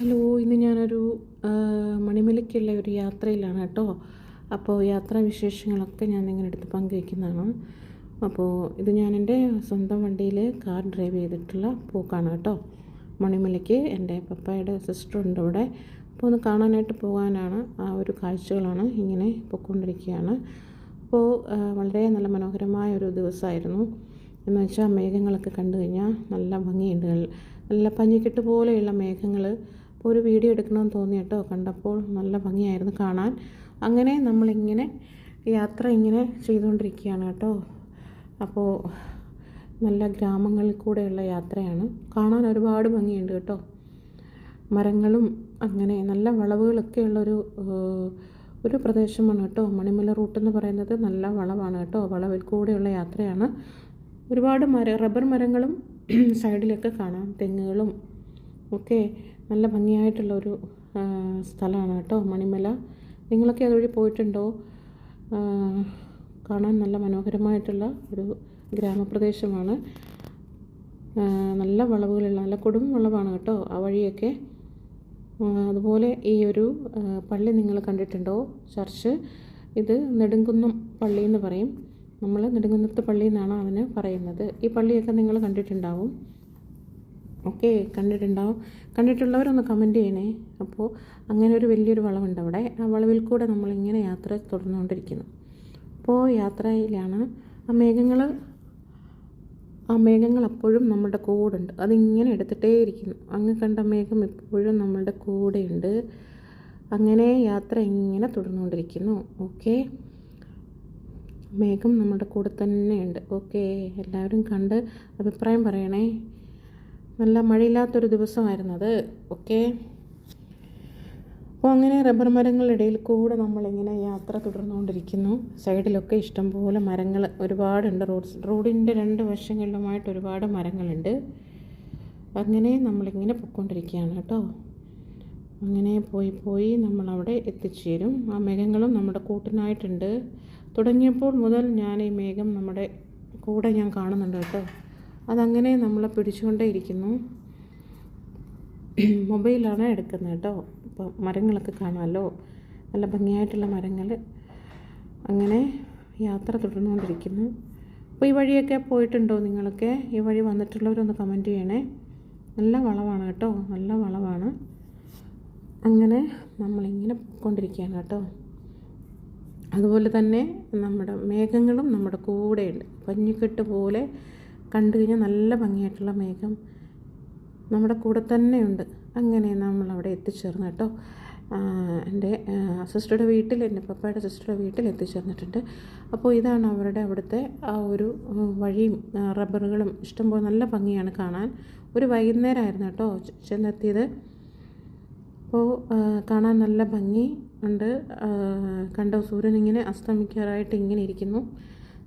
Hello ഇന്ന് ഞാനൊരു മണിമലയ്ക്കുള്ള ഒരു യാത്രയിലാണ് കേട്ടോ. അപ്പോൾ യാത്രാ വിശേഷങ്ങളൊക്കെ ഞാൻ നിങ്ങളുടെ അടുത്ത് പങ്കുവയ്ക്കുന്നതാണ്. അപ്പോൾ ഇത് ഞാൻ എന്റെ സ്വന്തം വണ്ടിയിൽ കാർ ഡ്രൈവ് ചെയ്തിട്ടുള്ള പോക്കാണ് കേട്ടോ. മണിമലയ്ക്ക് എന്റെ പപ്പായുടെ സിസ്റ്റർ ഉണ്ട് ഇവിടെ. അപ്പോൾ ഒന്ന് കാണാനായിട്ട് പോകാനാണ് ആ ഒരു കാഴ്ചകളാണ് ഇങ്ങനെ പൊയ്ക്കൊണ്ടിരിക്കുകയാണ്. അപ്പോൾ വളരെ നല്ല മനോഹരമായ ഒരു ദിവസമായിരുന്നു. എന്ന് വെച്ചാൽ മേഘങ്ങളൊക്കെ കണ്ടു കഴിഞ്ഞാൽ നല്ല ഭംഗിയുണ്ട്. നല്ല പഞ്ഞിക്കെട്ട് പോലെയുള്ള മേഘങ്ങൾ അപ്പോൾ ഒരു വീഡിയോ എടുക്കണമെന്ന് തോന്നി കേട്ടോ. കണ്ടപ്പോൾ നല്ല ഭംഗിയായിരുന്നു കാണാൻ. അങ്ങനെ നമ്മളിങ്ങനെ യാത്ര ഇങ്ങനെ ചെയ്തുകൊണ്ടിരിക്കുകയാണ് കേട്ടോ. അപ്പോൾ നല്ല ഗ്രാമങ്ങളിൽ കൂടെയുള്ള യാത്രയാണ്. കാണാൻ ഒരുപാട് ഭംഗിയുണ്ട് കേട്ടോ. മരങ്ങളും അങ്ങനെ നല്ല വളവുകളൊക്കെ ഉള്ളൊരു ഒരു പ്രദേശമാണ് കേട്ടോ. മണിമല റൂട്ട് എന്ന് പറയുന്നത് നല്ല വളവാണ് കേട്ടോ. വളവിൽ കൂടെയുള്ള യാത്രയാണ്. ഒരുപാട് മര റബ്ബർ മരങ്ങളും സൈഡിലൊക്കെ കാണാം. തെങ്ങുകളും ഒക്കെ നല്ല ഭംഗിയായിട്ടുള്ളൊരു സ്ഥലമാണ് കേട്ടോ മണിമല. നിങ്ങളൊക്കെ അതുവഴി പോയിട്ടുണ്ടോ? കാണാൻ നല്ല മനോഹരമായിട്ടുള്ള ഒരു ഗ്രാമപ്രദേശമാണ്. നല്ല വളവുകളുള്ള നല്ല കൊടും വളവാണ് കേട്ടോ ആ വഴിയൊക്കെ. അതുപോലെ ഈ ഒരു പള്ളി നിങ്ങൾ കണ്ടിട്ടുണ്ടോ? ചർച്ച്. ഇത് നെടുങ്കുന്നം പള്ളി എന്ന് പറയും. നമ്മൾ നെടുങ്കുന്നത്ത് പള്ളി എന്നാണ് അതിന് പറയുന്നത്. ഈ പള്ളിയൊക്കെ നിങ്ങൾ കണ്ടിട്ടുണ്ടാവും. ഓക്കെ കണ്ടിട്ടുണ്ടാവും. കണ്ടിട്ടുള്ളവരൊന്ന് കമന്റ് ചെയ്യണേ. അപ്പോൾ അങ്ങനെ ഒരു വലിയൊരു വളവുണ്ട് അവിടെ. ആ വളവിൽ കൂടെ നമ്മളിങ്ങനെ യാത്ര തുടർന്നുകൊണ്ടിരിക്കുന്നു. അപ്പോൾ യാത്രയിലാണ് ആ മേഘങ്ങൾ ആ മേഘങ്ങൾ അപ്പോഴും നമ്മുടെ കൂടെ അതിങ്ങനെ എടുത്തിട്ടേ ഇരിക്കുന്നു അങ്ങ് കണ്ട മേഘം ഇപ്പോഴും നമ്മളുടെ കൂടെയുണ്ട്. അങ്ങനെ യാത്ര ഇങ്ങനെ തുടർന്നുകൊണ്ടിരിക്കുന്നു. ഓക്കെ? മേഘം നമ്മുടെ കൂടെ തന്നെയുണ്ട്. ഓക്കെ? എല്ലാവരും കണ്ട് അഭിപ്രായം പറയണേ. നല്ല മഴയില്ലാത്തൊരു ദിവസമായിരുന്നു അത് ഓക്കെ? അപ്പോൾ അങ്ങനെ റബ്ബർ മരങ്ങളുടെ ഇടയിൽ കൂടെ നമ്മളിങ്ങനെ യാത്ര തുടർന്നുകൊണ്ടിരിക്കുന്നു. സൈഡിലൊക്കെ ഇഷ്ടംപോലെ മരങ്ങൾ ഒരുപാടുണ്ട്. റോഡ് റോഡിന്റെ രണ്ട് വശങ്ങളിലുമായിട്ട് ഒരുപാട് മരങ്ങളുണ്ട്. അങ്ങനെ നമ്മളിങ്ങനെ പൊയ്ക്കൊണ്ടിരിക്കുകയാണ് കേട്ടോ. അങ്ങനെ പോയി പോയി നമ്മളവിടെ എത്തിച്ചേരും. ആ മേഘങ്ങളും നമ്മുടെ കൂട്ടിനായിട്ടുണ്ട്. തുടങ്ങിയപ്പോൾ മുതൽ ഞാൻ ഈ മേഘം നമ്മുടെ കൂടെ ഞാൻ കാണുന്നുണ്ട് കേട്ടോ. അതങ്ങനെ നമ്മളെ പിടിച്ചുകൊണ്ടേ ഇരിക്കുന്നു മൊബൈലാണ് എടുക്കുന്നത് കേട്ടോ. അപ്പോൾ മരങ്ങളൊക്കെ കാണാമല്ലോ. നല്ല ഭംഗിയായിട്ടുള്ള മരങ്ങൾ അങ്ങനെ യാത്ര തുടർന്നുകൊണ്ടിരിക്കുന്നു. അപ്പോൾ ഈ വഴിയൊക്കെ പോയിട്ടുണ്ടോ നിങ്ങളൊക്കെ? ഈ വഴി വന്നിട്ടുള്ളവരൊന്ന് കമന്റ് ചെയ്യണേ. നല്ല വളവാണ് കേട്ടോ. നല്ല വളവാണ്. അങ്ങനെ നമ്മളിങ്ങനെ പോയിക്കൊണ്ടിരിക്കുകയാണ് കേട്ടോ. അതുപോലെ തന്നെ നമ്മുടെ മേഘങ്ങളും നമ്മുടെ കൂടെയുണ്ട്. പഞ്ഞിക്കെട്ട് പോലെ കണ്ടു കഴിഞ്ഞാൽ നല്ല ഭംഗിയായിട്ടുള്ള മേഘം നമ്മുടെ കൂടെ തന്നെയുണ്ട്. അങ്ങനെ നമ്മൾ അവിടെ എത്തിച്ചേർന്നു കേട്ടോ. എന്റെ സിസ്റ്ററുടെ വീട്ടിൽ എന്റെ പപ്പയുടെ സിസ്റ്ററുടെ വീട്ടിൽ എത്തിച്ചേർന്നിട്ടുണ്ട്. അപ്പോൾ ഇതാണ് അവരുടെ അവിടുത്തെ ആ ഒരു വഴിയും റബ്ബറുകളും ഇഷ്ടംപോലെ നല്ല ഭംഗിയാണ് കാണാൻ. ഒരു വൈകുന്നേരമായിരുന്നു കേട്ടോ ചെന്നെത്തിയത്. അപ്പോൾ കാണാൻ നല്ല ഭംഗി ഉണ്ട്. കണ്ടോ സൂര്യൻ ഇങ്ങനെ അസ്തമിക്കാറായിട്ട് ഇങ്ങനെ ഇരിക്കുന്നു.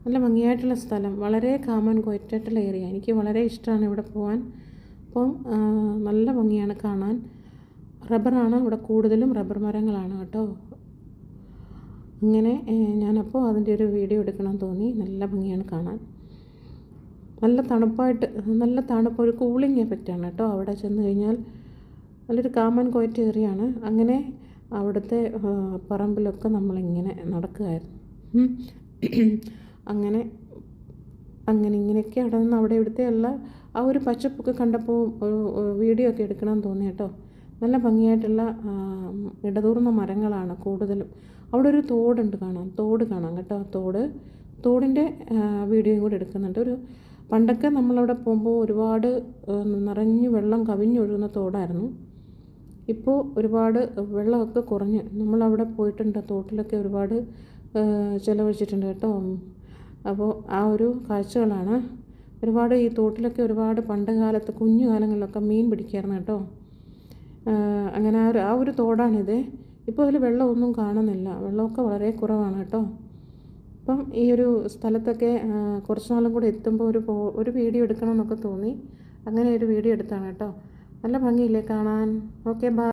നല്ല ഭംഗിയായിട്ടുള്ള സ്ഥലം. വളരെ കാമൻ കൊയറ്റായിട്ടുള്ള ഏരിയ എനിക്ക് വളരെ ഇഷ്ടമാണ് ഇവിടെ പോകാൻ അപ്പം നല്ല ഭംഗിയാണ് കാണാൻ. റബ്ബറാണ് ഇവിടെ കൂടുതലും റബ്ബർ മരങ്ങളാണ് കേട്ടോ. ഇങ്ങനെ ഞാനപ്പോൾ അതിന്റെ ഒരു വീഡിയോ എടുക്കണം തോന്നി. നല്ല ഭംഗിയാണ് കാണാൻ. നല്ല തണുപ്പായിട്ട് നല്ല തണുപ്പ്. ഒരു കൂളിംഗ് എഫക്റ്റാണ് കേട്ടോ അവിടെ ചെന്ന് കഴിഞ്ഞാൽ. നല്ലൊരു കാമൻ കോയറ്റ് ഏറിയാണ് അങ്ങനെ അവിടുത്തെ പറമ്പിലൊക്കെ നമ്മളിങ്ങനെ നടക്കുകയായിരുന്നു. അങ്ങനെ അങ്ങനെ ഇങ്ങനെയൊക്കെ അവിടെ നിന്ന് അവിടെ ഇവിടുത്തെ എല്ലാ ആ ഒരു പച്ചപ്പൊക്കെ കണ്ടപ്പോൾ വീഡിയോ ഒക്കെ എടുക്കണം തോന്നി കേട്ടോ. നല്ല ഭംഗിയായിട്ടുള്ള ഇടതൂർന്ന മരങ്ങളാണ് കൂടുതലും. അവിടെ ഒരു തോടുണ്ട് കാണാം. തോട് കാണാം കേട്ടോ. തോട് തോടിന്റെ വീഡിയോയും കൂടെ എടുക്കുന്നുണ്ട്. ഒരു പണ്ടൊക്കെ നമ്മളവിടെ പോകുമ്പോൾ ഒരുപാട് നിറഞ്ഞു വെള്ളം കവിഞ്ഞൊഴുകുന്ന തോടായിരുന്നു. ഇപ്പോൾ ഒരുപാട് വെള്ളമൊക്കെ കുറഞ്ഞ് നമ്മളവിടെ പോയിട്ടുണ്ട്. തോട്ടിലൊക്കെ ഒരുപാട് ചിലവഴിച്ചിട്ടുണ്ട് കേട്ടോ. അപ്പോൾ ആ ഒരു കാഴ്ചകളാണ് ഒരുപാട് ഈ തോട്ടിലൊക്കെ ഒരുപാട് പണ്ട് കാലത്ത് കുഞ്ഞു കാലങ്ങളിലൊക്കെ മീൻ പിടിക്കായിരുന്നു കേട്ടോ. അങ്ങനെ ആ ഒരു ആ ഒരു തോടാണിത്. ഇപ്പോൾ അതിൽ വെള്ളമൊന്നും കാണുന്നില്ല. വെള്ളമൊക്കെ വളരെ കുറവാണ് കേട്ടോ. അപ്പം ഈ ഒരു സ്ഥലത്തൊക്കെ കുറച്ച് നാളും കൂടെ എത്തുമ്പോൾ ഒരു ഒരു വീഡിയോ എടുക്കണം എന്നൊക്കെ തോന്നി. അങ്ങനെ ഒരു വീഡിയോ എടുത്താണ് കേട്ടോ. നല്ല ഭംഗിയില്ലേ കാണാൻ? Okay bye.